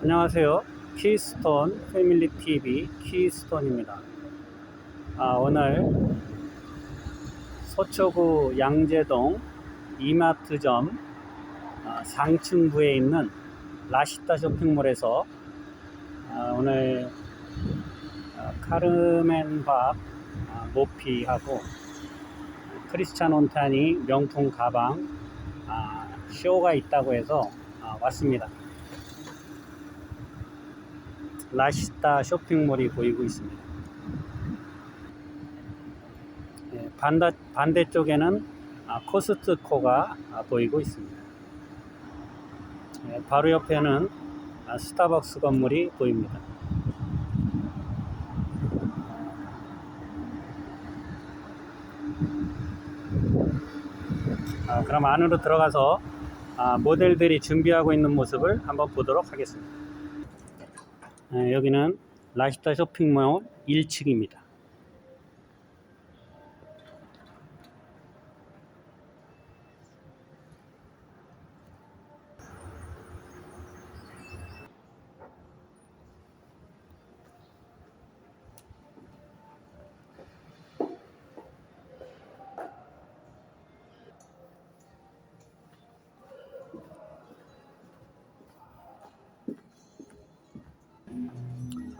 안녕하세요. 키스톤 패밀리 TV 키스톤입니다. 아, 오늘 서초구 양재동 이마트점 아, 상층부에 있는 라시타 쇼핑몰에서 아, 오늘 아, 카르멘 밥 아, 모피하고 크리스찬 온타니 명품 가방 아, 쇼가 있다고 해서 아, 왔습니다. 라시타 쇼핑몰이 보이고 있습니다. 예, 반대, 반대쪽에는 아, 코스트코가 아, 보이고 있습니다. 예, 바로 옆에는 아, 스타벅스 건물이 보입니다. 아, 그럼 안으로 들어가서 아, 모델들이 준비하고 있는 모습을 한번 보도록 하겠습니다. 예, 여기는 라시타 쇼핑몰 1층입니다.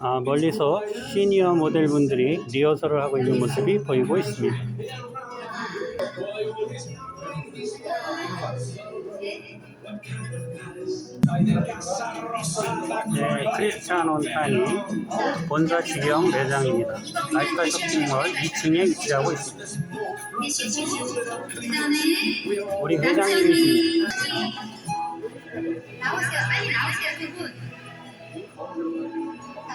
아, 멀리서 시니어 모델분들이 리허설을 하고 있는 모습이 보이고 있습니다. 네, 크리스찬 온타니 본사 지경 매장입니다. 라이카 쇼핑몰 2층에 위치하고 있습니다. 우리 회장님이십니다. 나오세요. 빨리 나오세요, 두 분.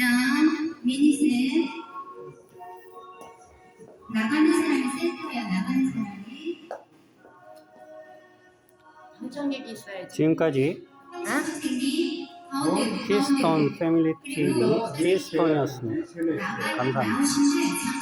미니, 다음, 미니셋. 나가는 사람이 센터야, 나가는 사람이. 한정객 있어야지. 지금까지 선생님, 가운데, 키스톤. 패밀리 TV 키스톤이었습니다. 나가- 감사합니다. 나오시면